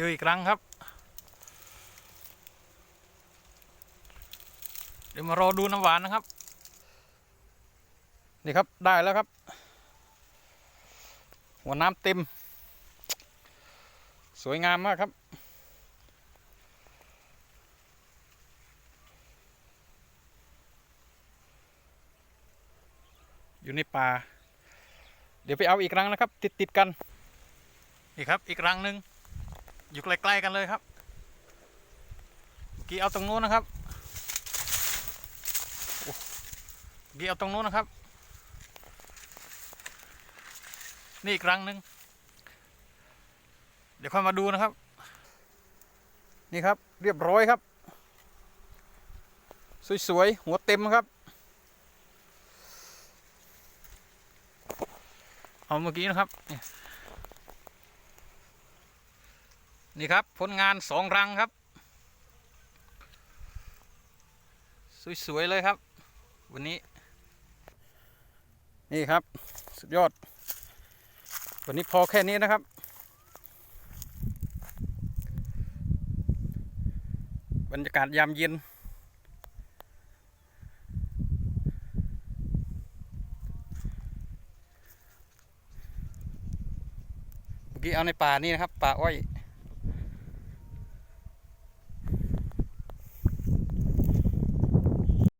เจออีกครั้งครับ เดี๋ยวมารอดูน้ำหวานนะครับ นี่ครับได้แล้วครับ หัวน้ำเต็ม สวยงามมากครับอยู่ในป่า เดี๋ยวไปเอาอีกครั้งนะครับ ติดติดกัน นี่ครับอีกครั้งหนึ่ง อยู่ใกล้ๆกันเลยครับกีเอาตรงนู้นนะครับกีเอาตรงนู้นนะครับ นี่อีกรังหนึ่งเดี๋ยวค่อยมาดูนะครับ นี่ครับเรียบร้อยครับ สวยๆหัวเต็มครับเอาเมื่อกี้นะครับเนี่ย นี่ครับผลงานสองรังครับ สวย ๆ เลยครับ วันนี้ นี่ครับ สุดยอด วันนี้พอแค่นี้นะครับ บรรยากาศยามเย็นเมื่อกี้เอาในป่านี่นะครับ ป่าอ้อย